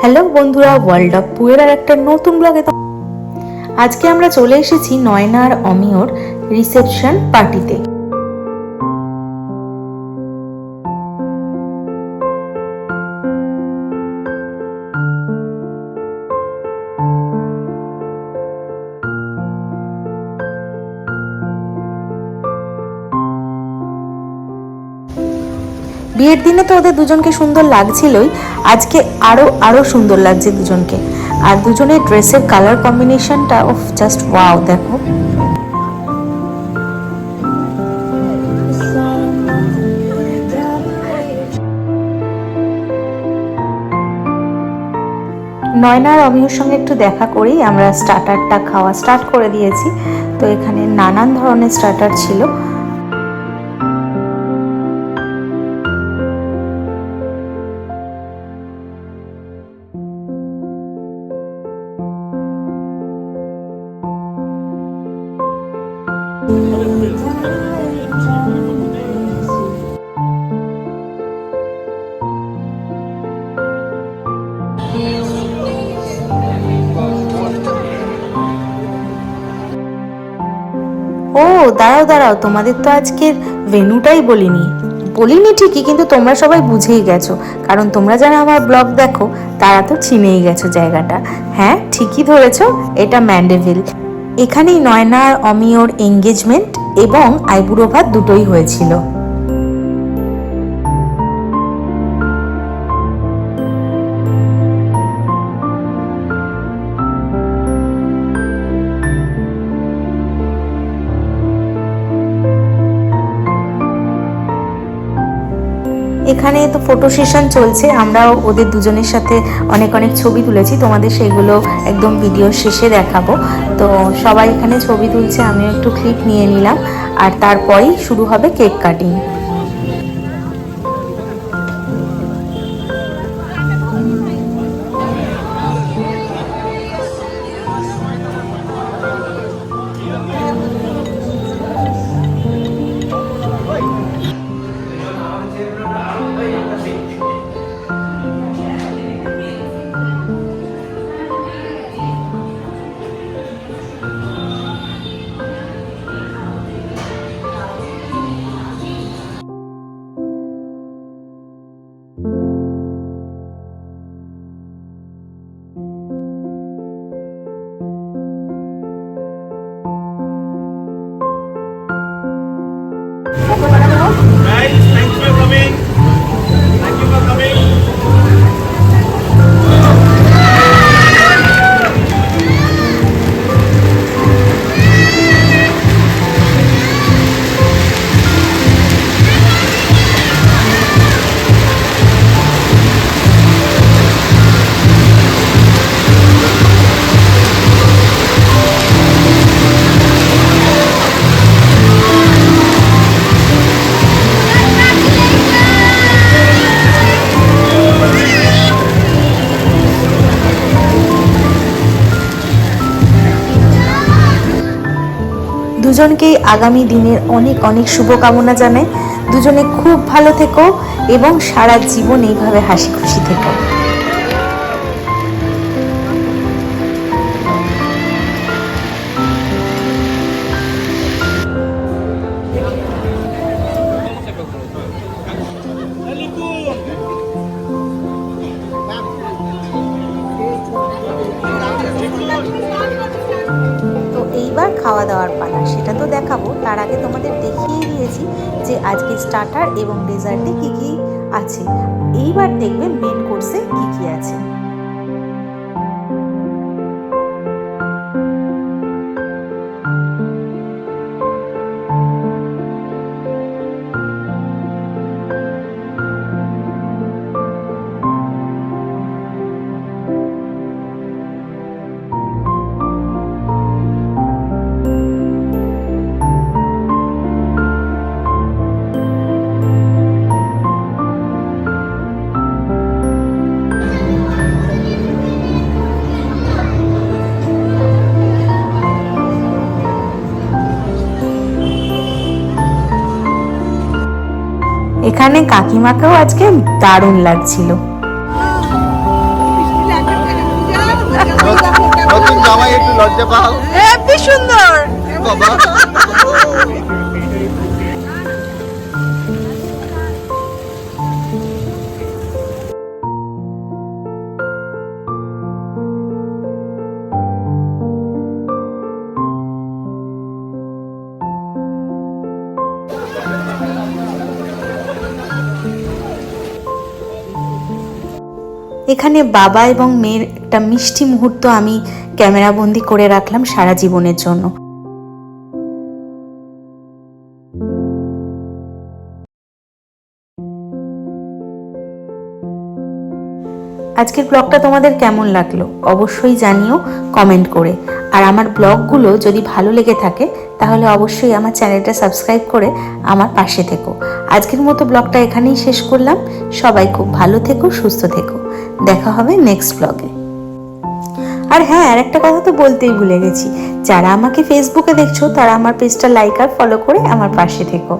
Hello বন্ধুরা world of পুয়ের আর একটা নতুন ব্লগে আজকে আমরা চলে এসেছি নয়নার অমিয়র রিসেপশন পার্টিতে বিয়ের দিনে তো ওদের দুজনকে সুন্দর লাগছিলই, আজকে আরও আরও সুন্দর লাগছে দুজনকে। আর দুজনের ড্রেসের কালার কম্বিনেশনটা অফ জাস্ট ওয়াও দেখো। নয়না আর অমিয়র সঙ্গে একটু দেখা করেই আমরা স্টার্টারটা খাওয়া স্টার্ট করে দিয়েছি। তো এখানে নানান ধরনের স্টার্টার ছিল। ও, দাঁড়াও দাঁড়াও, তোমাদের তো আজকের ভেনুটাই বলিনি। বলিনি ঠিকই, কিন্তু তোমরা সবাই বুঝেই গেছো, কারণ তোমরা যারা আমার ব্লগ দেখো, তারা তো চিনেই গেছো জায়গাটা। হ্যাঁ ঠিকই ধরেছো, এটা ম্যান্ডেভিল। এখানেই নয়নার অমিওর এঙ্গেজমেন্ট এবং আইবুড়ো ভাত দুটোই হয়েছিল। এখানে তো ফটো সেশন চলছে, আমরাও ওদের দুজনের সাথে অনেক অনেক ছবি তুলেছি, তোমাদের সেগুলো একদম ভিডিও শেষে দেখাবো। তো সবাই এখানে ছবি তুলছে, আমিও একটু ক্লিপ নিয়ে নিলাম, আর তারপরেই শুরু হবে কেক কাটিং দুজনকেই আগামী দিনের অনেক অনেক শুভকামনা জানাই। দুজনে খুব ভালো থেকো এবং সারা জীবন এইভাবে হাসি খুশি থেকো। এইবার খাওয়া দাওয়ার পালা, সেটা তো দেখাবো। তার আগে তোমাদের দেখিয়ে দিয়েছি যে আজকে স্টার্টার এবং ডেজার্টে কী কী আছে। এইবার দেখবে মেন কোর্সে কী কী আছে। এখানে কাকিমাকেও আজকে দারুণ লাগছিল। সুন্দর! এখানে বাবা এবং মেয়ের একটা মিষ্টি মুহূর্ত আমি ক্যামেরা বন্দি করে রাখলাম সারা জীবনের জন্য। আজকের ব্লগটা তোমাদের কেমন লাগল? অবশ্যই জানিও কমেন্ট করে। আর আমার ব্লগগুলো যদি ভালো লেগে থাকে, তাহলে অবশ্যই আমার চ্যানেলটা সাবস্ক্রাইব করে আমার পাশে থেকো। আজকের মতো ব্লগটা এখানেই শেষ করলাম। সবাই খুব ভালো থেকো, সুস্থ থেকো। দেখা হবে নেক্সট ব্লগে আর হ্যাঁ আর একটা কথা তো বলতেই ভুলে গেছি। যারা আমাকে ফেসবুকে দেখছ, তারা আমার পেজটা লাইক আর ফলো করে আমার পাশে থেকো।